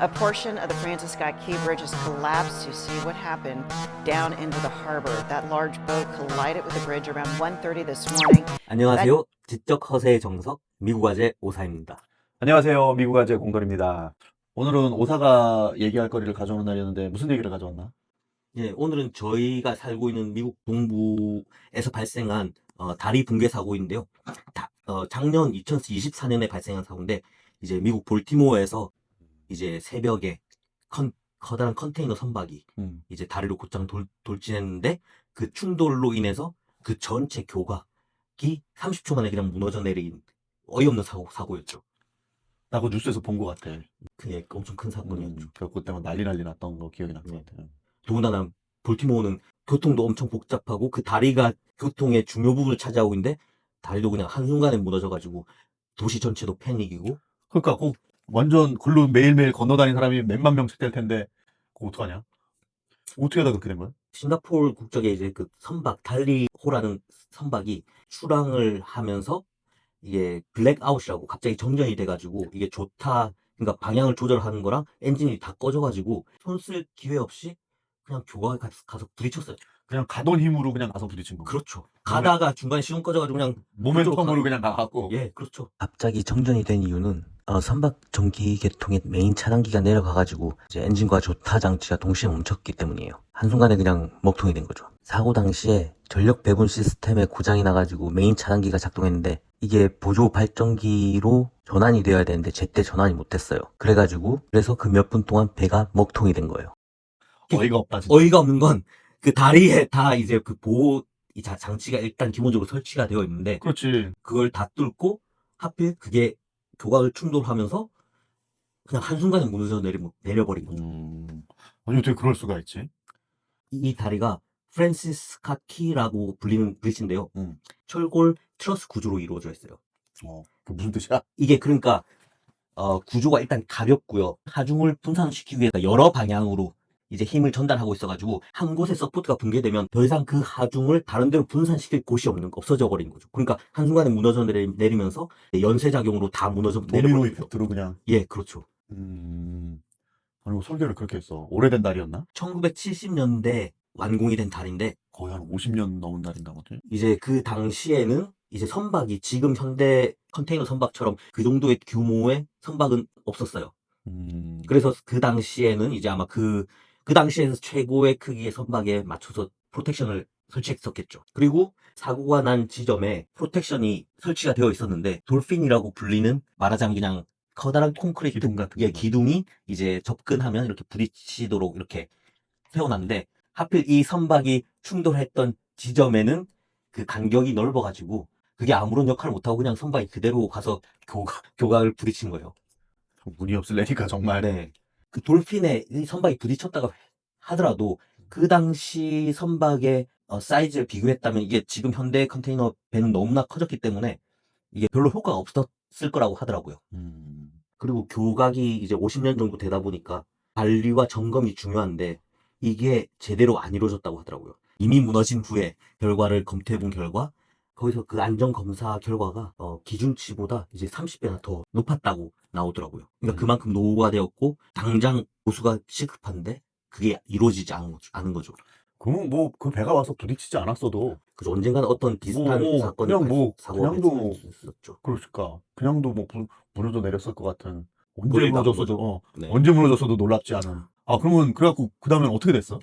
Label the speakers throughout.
Speaker 1: A portion of the Francis Scott Key Bridge has collapsed. You see what happened down into the harbor. That large boat collided with the bridge around 1:30 this morning.
Speaker 2: 안녕하세요. 지적 허세의 정석 미국아재 오사입니다.
Speaker 3: 안녕하세요. 미국아재 공돌입니다. 오늘은 오사가 얘기할 거리를 가져오는 날이었는데 무슨 얘기를 가져왔나?
Speaker 2: 예, 오늘은 저희가 살고 있는 미국 동부에서 발생한 어, 다리 붕괴 사고인데요. 다- 어, 작년 2024년에 발생한 사고인데 이제 미국 볼티모어에서 이제 새벽에 컨- 커다란 컨테이너 선박이
Speaker 3: 음.
Speaker 2: 이제 다리로 곧장 돌, 돌진했는데 그 충돌로 인해서 그 전체 교각이 30초 만에 그냥 무너져 내린 어이없는 사고, 사고였죠.
Speaker 3: 나 그거 뉴스에서 본 것 같아.
Speaker 2: 그게 엄청 큰 사건이었죠.
Speaker 3: 음, 그때 막 난리 난리 났던 거 기억이 날것
Speaker 2: 네.
Speaker 3: 같아.
Speaker 2: 더군다나 볼티모어는 교통도 엄청 복잡하고 그 다리가 교통의 중요 부분을 차지하고 있는데 다리도 그냥 한순간에 무너져가지고 도시 전체도 패닉이고
Speaker 3: 그러니까 그 완전 글로 매일매일 건너다니는 사람이 몇만 명씩 될 텐데 그거 어떡하냐? 어떻게 하다 그렇게 된 거야?
Speaker 2: 싱가포르 국적의 이제 그 선박 달리호라는 선박이 출항을 하면서 이게 블랙아웃이라고 갑자기 정전이 돼가지고 이게 좋다 그러니까 방향을 조절하는 거랑 엔진이 다 꺼져가지고 손 쓸 기회 없이 그냥 교각에 가- 가서 부딪혔어요.
Speaker 3: 그냥 가던 힘으로 그냥 가서 부딪힌 거.
Speaker 2: 그렇죠. 가다가 중간에 시동 꺼져가지고 그냥
Speaker 3: 모멘텀으로 그냥 나갔고.
Speaker 2: 예, 그렇죠. 갑자기 정전이 된 이유는 어, 선박 전기 계통의 메인 차단기가 내려가가지고 이제 엔진과 조타 장치가 동시에 멈췄기 때문이에요. 한순간에 그냥 먹통이 된 거죠. 사고 당시에 전력 배분 시스템에 고장이 나가지고 메인 차단기가 작동했는데 이게 보조 발전기로 전환이 되어야 되는데 제때 전환이 못 됐어요. 그래가지고 그래서 그 몇 분 동안 배가 먹통이 된 거예요.
Speaker 3: 어이가 없다 진짜.
Speaker 2: 어이가 없는 건 그 다리에 다 이제 그 보호 이 자- 장치가 일단 기본적으로 설치가 되어 있는데
Speaker 3: 그렇지.
Speaker 2: 그걸 다 뚫고 하필 그게 교각을 충돌하면서 그냥 한순간에 무너져 내리, 내려버린 거죠.
Speaker 3: 음. 아니 어떻게 그럴 수가 있지?
Speaker 2: 이 다리가 프랜시스 스캇 키라고 불리는 브릿지인데요.
Speaker 3: 음.
Speaker 2: 철골 트러스 구조로 이루어져 있어요.
Speaker 3: 어, 그 무슨 뜻이야?
Speaker 2: 이게 그러니까 어, 구조가 일단 가볍고요. 하중을 분산시키기 위해서 여러 방향으로 이제 힘을 전달하고 있어가지고 한 곳에 서포트가 붕괴되면 더 이상 그 하중을 다른 데로 분산시킬 곳이 없는 없어져 버리는 거죠. 그러니까 한 순간에 무너져 내리, 내리면서 연쇄 작용으로 다 무너져 거죠.
Speaker 3: 이펙트로 그냥.
Speaker 2: 예, 그렇죠.
Speaker 3: 음. 아니 뭐 설계를 그렇게 했어. 오래된 달이었나?
Speaker 2: 1970년대 완공이 된 달인데
Speaker 3: 거의 한 50년 넘은 달인가 보지.
Speaker 2: 이제 그 당시에는 이제 선박이 지금 현대 컨테이너 선박처럼 그 정도의 규모의 선박은 없었어요.
Speaker 3: 음.
Speaker 2: 그래서 그 당시에는 이제 아마 그, 그 당시에서 최고의 크기의 선박에 맞춰서 프로텍션을 설치했었겠죠. 그리고 사고가 난 지점에 프로텍션이 설치가 되어 있었는데 돌핀이라고 불리는 말하자면 그냥 커다란 콘크리트
Speaker 3: 기둥 같은
Speaker 2: 예,
Speaker 3: 거.
Speaker 2: 기둥이 이제 접근하면 이렇게 부딪히도록 이렇게 세워놨는데 하필 이 선박이 충돌했던 지점에는 그 간격이 넓어가지고 그게 아무런 역할을 못하고 그냥 선박이 그대로 가서 교각, 교각을 부딪힌 거예요.
Speaker 3: 운이 없을래니까 정말.
Speaker 2: 네. 그 돌핀에 이 선박이 부딪혔다가 하더라도 그 당시 선박의 어, 사이즈를 비교했다면 이게 지금 현대 컨테이너 배는 너무나 커졌기 때문에 이게 별로 효과가 없었을 거라고 하더라고요.
Speaker 3: 음.
Speaker 2: 그리고 교각이 이제 50년 정도 되다 보니까 관리와 점검이 중요한데 이게 제대로 안 이루어졌다고 하더라고요. 이미 무너진 후에 결과를 검토해 본 결과 거기서 그 안전 검사 결과가 어, 기준치보다 이제 30배나 더 높았다고 나오더라고요. 그러니까
Speaker 3: 음.
Speaker 2: 그만큼 노후가 되었고 당장 보수가 시급한데 그게 이루어지지 않은 거죠. 않은 거죠.
Speaker 3: 그러면 뭐 그 배가 와서 부딪히지 않았어도
Speaker 2: 그래서 언젠가는 어떤 비슷한
Speaker 3: 뭐,
Speaker 2: 사건이
Speaker 3: 그냥 뭐,
Speaker 2: 사고가
Speaker 3: 그냥도
Speaker 2: 있었죠.
Speaker 3: 그러실까. 그냥도 뭐 부, 무너져 내렸을 것 같은. 언제 무너졌어도. 어,
Speaker 2: 네.
Speaker 3: 언제 무너졌어도 놀랍지 않은. 아 그러면 그래갖고 그 다음엔 어떻게 됐어?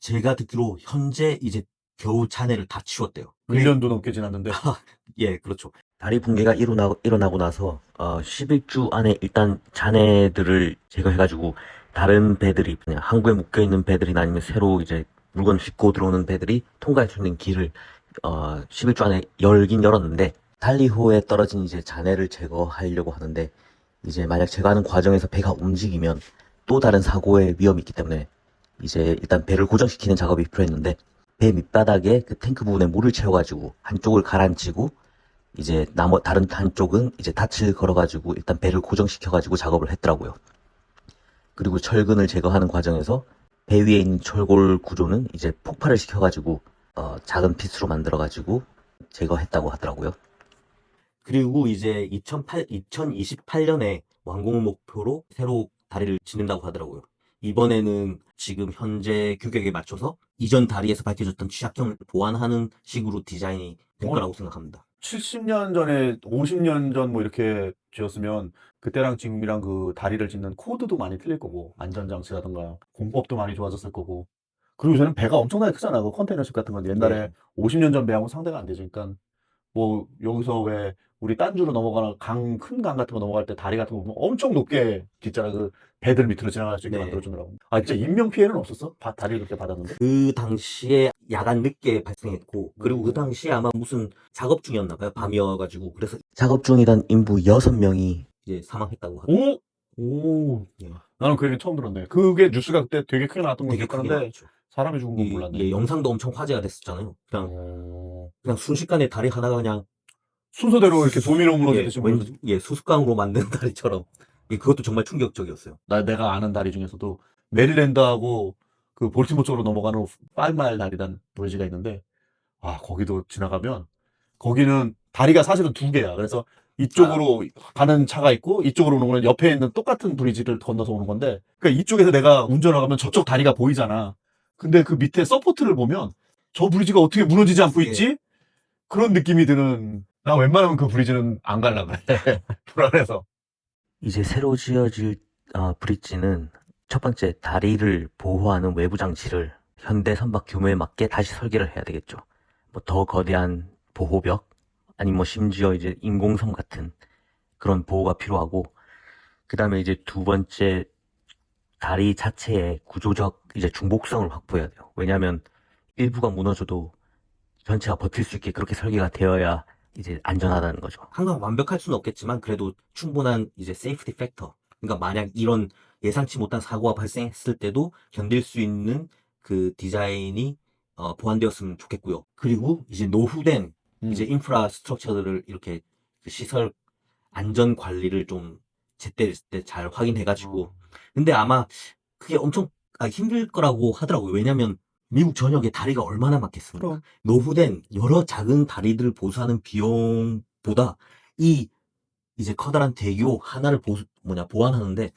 Speaker 2: 제가 듣기로 현재 이제 겨우 잔해를 다 치웠대요.
Speaker 3: 1년도 넘게 지났는데.
Speaker 2: 예, 그렇죠. 다리 붕괴가 일어나고, 일어나고 나서, 어, 11주 안에 일단 잔해들을 제거해가지고, 다른 배들이, 그냥 항구에 묶여 있는 배들이나 아니면 새로 이제 물건 싣고 들어오는 배들이 통과할 수 있는 길을, 어, 11주 안에 열긴 열었는데, 달리호에 떨어진 이제 잔해를 제거하려고 하는데, 이제 만약 제거하는 과정에서 배가 움직이면 또 다른 사고의 위험이 있기 때문에, 이제 일단 배를 고정시키는 작업이 필요했는데, 배 밑바닥에 그 탱크 부분에 물을 채워가지고 한쪽을 가라앉히고 이제 나머 다른 한쪽은 이제 닻을 걸어가지고 일단 배를 고정시켜가지고 작업을 했더라고요. 그리고 철근을 제거하는 과정에서 배 위에 있는 철골 구조는 이제 폭발을 시켜가지고 어, 작은 핏으로 만들어가지고 제거했다고 하더라고요. 그리고 이제 2008, 2028년에 완공 목표로 새로 다리를 짓는다고 하더라고요. 이번에는 지금 현재 규격에 맞춰서 이전 다리에서 밝혀졌던 취약점을 보완하는 식으로 디자인이 될
Speaker 3: 어.
Speaker 2: 거라고 생각합니다.
Speaker 3: 70년 전에 50년 전 뭐 이렇게 지었으면 그때랑 지금이랑 그 다리를 짓는 코드도 많이 틀릴 거고 안전장치라든가 공법도 많이 좋아졌을 거고. 그리고 저는 배가 엄청나게 크잖아 그 컨테이너십 같은 건 옛날에
Speaker 2: 네.
Speaker 3: 50년 전 배하고 상대가 안 되지. 그러니까 뭐 여기서 왜 우리 딴 주로 넘어가는 강큰 강 같은 거 넘어갈 때 다리 같은 거 보면 엄청 높게 짓잖아 그 배들 밑으로 지나갈 수 있게
Speaker 2: 네.
Speaker 3: 만들어주느라고 아 진짜 인명 피해는 없었어? 바- 다리를 그렇게 받았는데
Speaker 2: 그 당시에 야간 늦게 발생했고 그리고
Speaker 3: 음.
Speaker 2: 그 당시에 아마 무슨 작업 중이었나 봐요. 밤이어가지고 그래서 작업 중이던 인부 6명이 이제 사망했다고 하더라고요.
Speaker 3: 오? 오
Speaker 2: 예.
Speaker 3: 나는 그 얘기 처음 들었네 그게 뉴스가 그때 되게 크게 나왔던 건
Speaker 2: 되게
Speaker 3: 기억하는데
Speaker 2: 나왔죠.
Speaker 3: 사람이 죽은 건
Speaker 2: 이-
Speaker 3: 몰랐네
Speaker 2: 예, 영상도 엄청 화제가 됐었잖아요. 그냥
Speaker 3: 어,
Speaker 2: 그냥 순식간에 다리 하나가 그냥
Speaker 3: 순서대로 이렇게 도미노
Speaker 2: 예,
Speaker 3: 무너지듯이
Speaker 2: 왠-
Speaker 3: 무너지
Speaker 2: 예, 수수깡으로 만든 다리처럼 예, 그것도 정말 충격적이었어요.
Speaker 3: 나 내가 아는 다리 중에서도 메릴랜드하고 그 볼티모 쪽으로 넘어가는 파이마일 다리란 브리지가 있는데 아 거기도 지나가면 거기는 다리가 사실은 두 개야. 그래서 이쪽으로 가는 차가 있고 이쪽으로 오는 거는 옆에 있는 똑같은 브리지를 건너서 오는 건데 그러니까 이쪽에서 내가 운전을 가면 저쪽 다리가 보이잖아. 근데 그 밑에 서포트를 보면 저 브리지가 어떻게 무너지지 않고 있지? 그런 느낌이 드는 나 웬만하면 그 브리지는 안 갈라 그래. 불안해서.
Speaker 2: 이제 새로 지어질 어, 브릿지는 첫 번째 다리를 보호하는 외부 장치를 현대 선박 규모에 맞게 다시 설계를 해야 되겠죠. 뭐 더 거대한 보호벽 아니 뭐 심지어 이제 인공섬 같은 그런 보호가 필요하고 그 다음에 이제 두 번째 다리 자체의 구조적 이제 중복성을 확보해야 돼요. 왜냐하면 일부가 무너져도 전체가 버틸 수 있게 그렇게 설계가 되어야 이제 안전하다는 거죠. 항상 완벽할 수는 없겠지만 그래도 충분한 이제 세이프티 팩터. 그러니까 만약 이런 예상치 못한 사고가 발생했을 때도 견딜 수 있는 그 디자인이 어, 보완되었으면 좋겠고요. 그리고 이제 노후된
Speaker 3: 음.
Speaker 2: 이제 인프라 스트럭처들을 이렇게 그 시설 안전 관리를 좀 제때 제때 잘 확인해가지고 근데 아마 그게 엄청 아, 힘들 거라고 하더라고요. 왜냐면 미국 전역에 다리가 얼마나 많겠습니까?
Speaker 3: 그럼.
Speaker 2: 노후된 여러 작은 다리들을 보수하는 비용보다 이 이제 커다란 대교 하나를 보수 뭐냐 보완하는데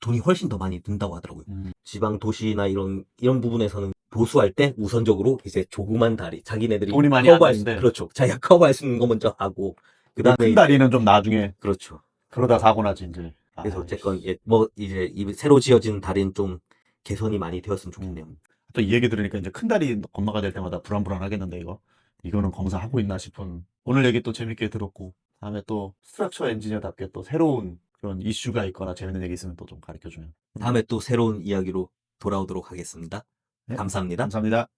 Speaker 2: 돈이 훨씬 더 많이 든다고 하더라고요.
Speaker 3: 음.
Speaker 2: 지방 도시나 이런 이런 부분에서는 보수할 때 우선적으로 이제 조그만 다리 자기네들이
Speaker 3: 돈이 많이 안
Speaker 2: 커버할 수,
Speaker 3: 드는데.
Speaker 2: 그렇죠. 자기가 커버할 수 있는 거 먼저 하고 그다음에
Speaker 3: 큰 다리는 좀 나중에
Speaker 2: 그렇죠.
Speaker 3: 그러다 사고 나지 이제.
Speaker 2: 그래서
Speaker 3: 아,
Speaker 2: 어쨌건 예, 뭐 이제 이 새로 지어진 다리는 좀 개선이 많이 되었으면 좋겠네요.
Speaker 3: 또 이 얘기 들으니까 이제 큰 다리 건너가 될 때마다 불안불안하겠는데 이거 이거는 검사하고 있나 싶은 오늘 얘기 또 재밌게 들었고 다음에 또 스트럭처 엔지니어답게 또 새로운 그런 이슈가 있거나 재밌는 얘기 있으면 또 좀 가르쳐 주면
Speaker 2: 다음에 또 새로운 이야기로 돌아오도록 하겠습니다.
Speaker 3: 네.
Speaker 2: 감사합니다.
Speaker 3: 감사합니다.